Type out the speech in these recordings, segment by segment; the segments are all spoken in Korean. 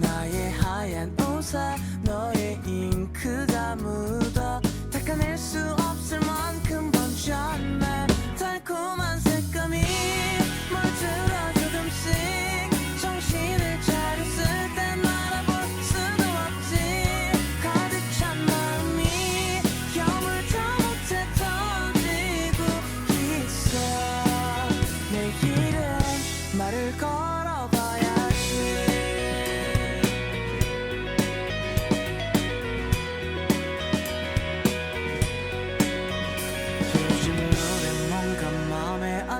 나의 하얀 옷에 너의 잉크가 묻어 닦아낼 수 없을 만큼 번졌네. 달콤한 색감이 물들어 조금씩 정신을 차렸을 땐 알아볼 수도 없지. 가득 찬 마음이 여물다 못해 터지고 있어. 내일은 말을 걸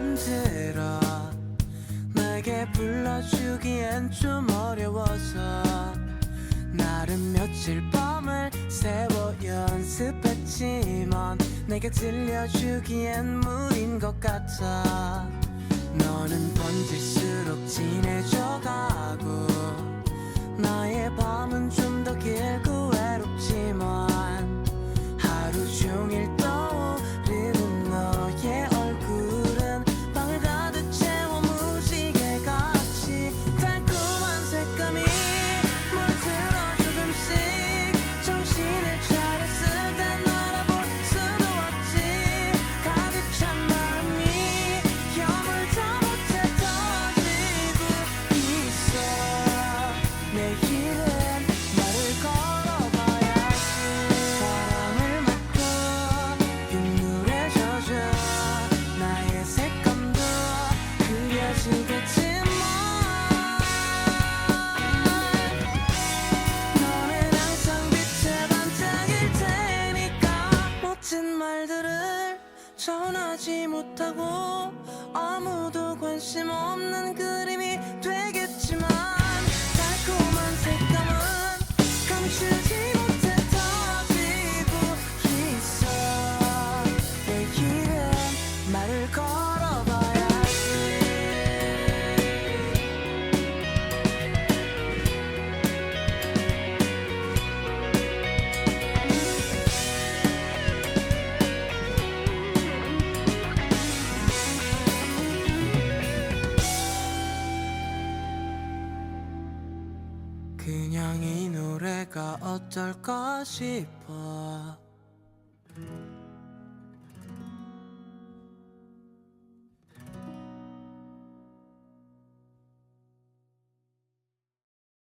맘에 안 들어 내게 불러주기엔 좀 어려워서 나름 며칠 밤을 새워 연습했지만 내게 들려주기엔 무리인 것 같아. 너는 번질수록 진해 못하고 아무도 관심 없는 그림 그냥 이 노래가 어떨까 싶어